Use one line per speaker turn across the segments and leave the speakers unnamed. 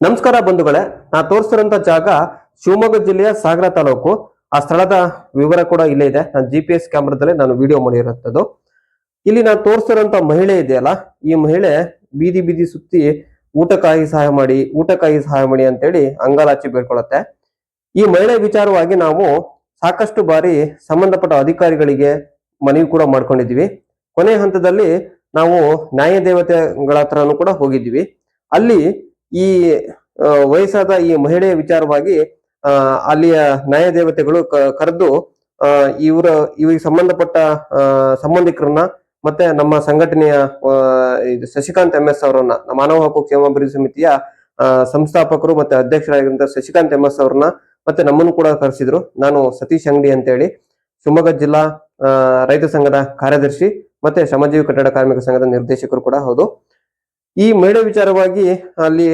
ನಮಸ್ಕಾರ ಬಂಧುಗಳೇ, ನಾ ತೋರಿಸಿರುವಂತ ಜಾಗ ಶಿವಮೊಗ್ಗ ಜಿಲ್ಲೆಯ ಸಾಗರ ತಾಲೂಕು. ಆ ಸ್ಥಳದ ವಿವರ ಕೂಡ ಇಲ್ಲೇ ಇದೆ. ನಾನು ಜಿ ಪಿ ಎಸ್ ಕ್ಯಾಮ್ರಾದಲ್ಲಿ ನಾನು ವಿಡಿಯೋ ಮಾಡಿರುವಂತದ್ದು ಇಲ್ಲಿ ನಾನು ತೋರಿಸಿರುವಂತ ಮಹಿಳೆ ಇದೆಯಲ್ಲ, ಈ ಮಹಿಳೆ ಬೀದಿ ಬೀದಿ ಸುತ್ತಿ ಊಟಕ್ಕಾಗಿ ಸಹಾಯ ಮಾಡಿ, ಊಟಕ್ಕಾಗಿ ಸಹಾಯ ಮಾಡಿ ಅಂತೇಳಿ ಅಂಗಾಲಾಚಿ ಬೇಡ್ಕೊಳತ್ತೆ ಈ ಮಹಿಳೆ ವಿಚಾರವಾಗಿ ನಾವು ಸಾಕಷ್ಟು ಬಾರಿ ಸಂಬಂಧಪಟ್ಟ ಅಧಿಕಾರಿಗಳಿಗೆ ಮನವಿ ಕೂಡ ಮಾಡ್ಕೊಂಡಿದ್ವಿ ಕೊನೆ ಹಂತದಲ್ಲಿ ನಾವು ನ್ಯಾಯ ದೇವತೆಗಳ ಹತ್ರನೂ ಕೂಡ ಹೋಗಿದ್ವಿ ಅಲ್ಲಿ ಈ ವಯಸ್ಸಾದ ಈ ಮಹಿಳೆಯ ವಿಚಾರವಾಗಿ ಅಲ್ಲಿಯ ನ್ಯಾಯ ದೇವತೆಗಳು ಕರೆದು ಇವರ, ಇವರಿಗೆ ಸಂಬಂಧಪಟ್ಟ ಸಂಬಂಧಿಕರನ್ನ ಮತ್ತೆ ನಮ್ಮ ಸಂಘಟನೆಯ ಶಶಿಕಾಂತ್ ಎಂ ಎಸ್ ಅವರನ್ನ ಮಾನವ ಹಕ್ಕು ಕ್ಷೇಮಾಭಿವೃದ್ಧಿ ಸಮಿತಿಯ ಸಂಸ್ಥಾಪಕರು ಮತ್ತೆ ಅಧ್ಯಕ್ಷರಾಗಿರುವಂತಹ ಶಶಿಕಾಂತ್ ಎಂ ಎಸ್ ಅವ್ರನ್ನ ಮತ್ತೆ ನಮ್ಮನ್ನು ಕೂಡ ಕರೆಸಿದ್ರು. ನಾನು ಸತೀಶ್ ಅಂಗಡಿ ಅಂತೇಳಿ, ಶಿವಮೊಗ್ಗ ಜಿಲ್ಲಾ ರೈತ ಸಂಘದ ಕಾರ್ಯದರ್ಶಿ ಮತ್ತೆ ಶ್ರಮಜೀವಿ ಕಟ್ಟಡ ಕಾರ್ಮಿಕ ಸಂಘದ ನಿರ್ದೇಶಕರು ಕೂಡ ಹೌದು. ಈ ಮಹಿಳೆ ವಿಚಾರವಾಗಿ ಅಲ್ಲಿ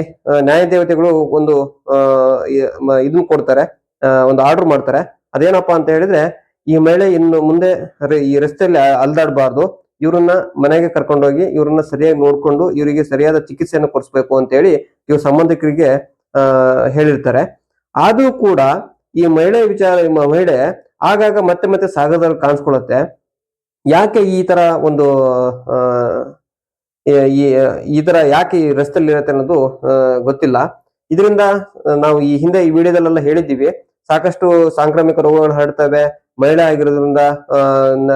ನ್ಯಾಯ ದೇವತೆಗಳು ಒಂದು ಇದು ಕೊಡ್ತಾರೆ ಒಂದು ಆರ್ಡರ್ ಮಾಡ್ತಾರೆ. ಅದೇನಪ್ಪಾ ಅಂತ ಹೇಳಿದ್ರೆ, ಈ ಮಹಿಳೆ ಇನ್ನು ಮುಂದೆ ಈ ರಸ್ತೆಯಲ್ಲಿ ಅಲ್ದಾಡಬಾರ್ದು. ಇವ್ರನ್ನ ಮನೆಗೆ ಕರ್ಕೊಂಡೋಗಿ ಇವ್ರನ್ನ ಸರಿಯಾಗಿ ನೋಡ್ಕೊಂಡು ಇವರಿಗೆ ಸರಿಯಾದ ಚಿಕಿತ್ಸೆಯನ್ನು ಕೊಡಿಸ್ಬೇಕು ಅಂತ ಹೇಳಿ ಇವ್ರ ಸಂಬಂಧಿಕರಿಗೆ ಹೇಳಿರ್ತಾರೆ. ಆದರೂ ಕೂಡ ಈ ಮಹಿಳೆ ವಿಚಾರ ಮಹಿಳೆ ಆಗಾಗ ಮತ್ತೆ ಮತ್ತೆ ಸಾಗರದಲ್ಲಿ ಕಾಣಿಸ್ಕೊಳತ್ತೆ ಯಾಕೆ ಈ ತರ ಒಂದು ಈ- ತರ ಯಾಕೆ ಈ ರಸ್ತೆಯಲ್ಲಿ ಇರುತ್ತೆ ಅನ್ನೋದು ಗೊತ್ತಿಲ್ಲ. ಇದರಿಂದ ನಾವು ಈ ಹಿಂದೆ ಈ ವಿಡಿಯೋದಲ್ಲೆಲ್ಲ ಹೇಳಿದ್ದೀವಿ. ಸಾಕಷ್ಟು ಸಾಂಕ್ರಾಮಿಕ ರೋಗಗಳು ಹರಡ್ತವೆ. ಮಹಿಳೆ ಆಗಿರೋದ್ರಿಂದ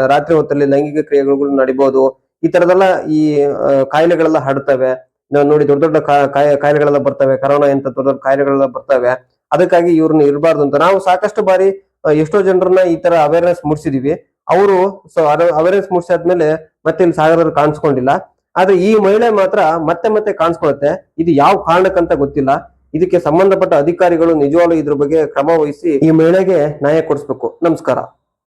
ರಾತ್ರಿ ಹೊತ್ತಲ್ಲಿ ಲೈಂಗಿಕ ಕ್ರಿಯೆಗಳು ನಡಿಬಹುದು ಈ ತರದೆಲ್ಲ ಈ ಕಾಯಿಲೆಗಳೆಲ್ಲ ಹರಡ್ತವೆ. ನಾವು ನೋಡಿ, ದೊಡ್ಡ ದೊಡ್ಡ ಕಾಯಿಲೆಗಳೆಲ್ಲ ಬರ್ತವೆ. ಕರೋನಾ ಎಂತ ದೊಡ್ಡ ದೊಡ್ಡ ಕಾಯಿಲೆಗಳೆಲ್ಲ ಬರ್ತವೆ. ಅದಕ್ಕಾಗಿ ಇವ್ರನ್ನ ಇರಬಾರ್ದು ಅಂತ. ನಾವು ಸಾಕಷ್ಟು ಬಾರಿ ಎಷ್ಟೋ ಜನರನ್ನ ಈ ತರ ಅವೇರ್ನೆಸ್ ಮೂಡಿಸಿದೀವಿ. ಅವರು, ಸೊ ಅವೇರ್ನೆಸ್ ಮೂಡಿಸಾದ್ಮೇಲೆ ಮತ್ತೆ ಇಲ್ಲಿ ಸಾಗರದಲ್ಲಿ ಕಾಣಿಸ್ಕೊಂಡಿಲ್ಲ. ಆದ್ರೆ ಈ ಮಹಿಳೆ ಮಾತ್ರ ಮತ್ತೆ ಮತ್ತೆ ಕಾಣಿಸ್ಕೊಳುತ್ತೆ ಇದು ಯಾವ ಕಾರಣಕ್ಕಂತ ಗೊತ್ತಿಲ್ಲ. ಇದಕ್ಕೆ ಸಂಬಂಧಪಟ್ಟ ಅಧಿಕಾರಿಗಳು ನಿಜವಾಗ್ಲೂ ಇದ್ರ ಬಗ್ಗೆ ಕ್ರಮ ವಹಿಸಿ ಈ ಮಹಿಳೆಗೆ ನ್ಯಾಯ ಕೊಡಿಸ್ಬೇಕು. ನಮಸ್ಕಾರ.